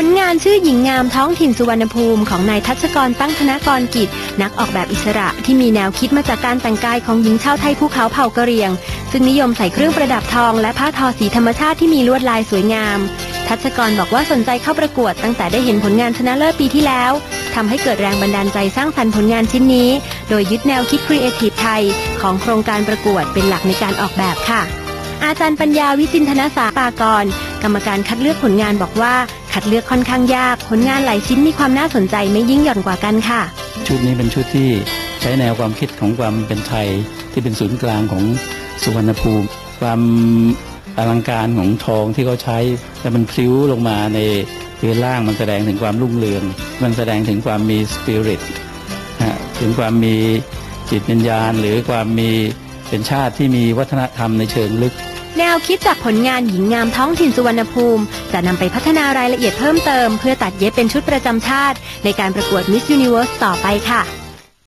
ผลงานชื่อหญิงงามท้องถิ่นสุวรรณภูมิของนายทัชกรตั้งธนกรกิจ นักออกแบบอิสระที่มีแนวคิดมาจากการแต่งกายของหญิงชาวไทยภูเขาเผ่ากะเหรี่ยง ซึ่งนิยมใส่เครื่องประดับทองและผ้าทอสีธรรมชาติที่มีลวดลายสวยงาม ทัชกรบอกว่าสนใจเข้าประกวดตั้งแต่ได้เห็นผลงานชนะเลิศปีที่แล้วทำให้เกิดแรงบันดาลใจสร้างสรรค์ผลงานชิ้นนี้ โดยยึดแนวคิด Creative ไทย ของโครงการประกวดเป็นหลักในการออกแบบค่ะอาจารย์ปัญญาวิจินทนสาปากร กรรมการคัดเลือกผลงานบอกว่า คัดเลือกค่อนข้างยาก ผลงานหลายชิ้นมีความน่าสนใจไม่ยิ่งหย่อนกว่ากันค่ะ ชุดนี้เป็นชุดที่ใช้แนวความคิดของความเป็นไทย ที่เป็นศูนย์กลางของสุวรรณภูมิ ความอลังการของทองที่เขาใช้และมันพลิ้วลงมาในพื้นล่างมันแสดงถึงความรุ่งเรือง มันแสดงถึงความมีสปิริตถึงความมีจิตวิญญาณ หรือความมีเป็นชาติที่มีวัฒนธรรมในเชิงลึก แนวคิดจากผลงานหญิงงามท้องถิ่นสุวรรณภูมิ จะนำไปพัฒนารายละเอียดเพิ่มเติม เพื่อตัดเย็บเป็นชุดประจำชาติ ในการประกวด Miss Universe ต่อไปค่ะ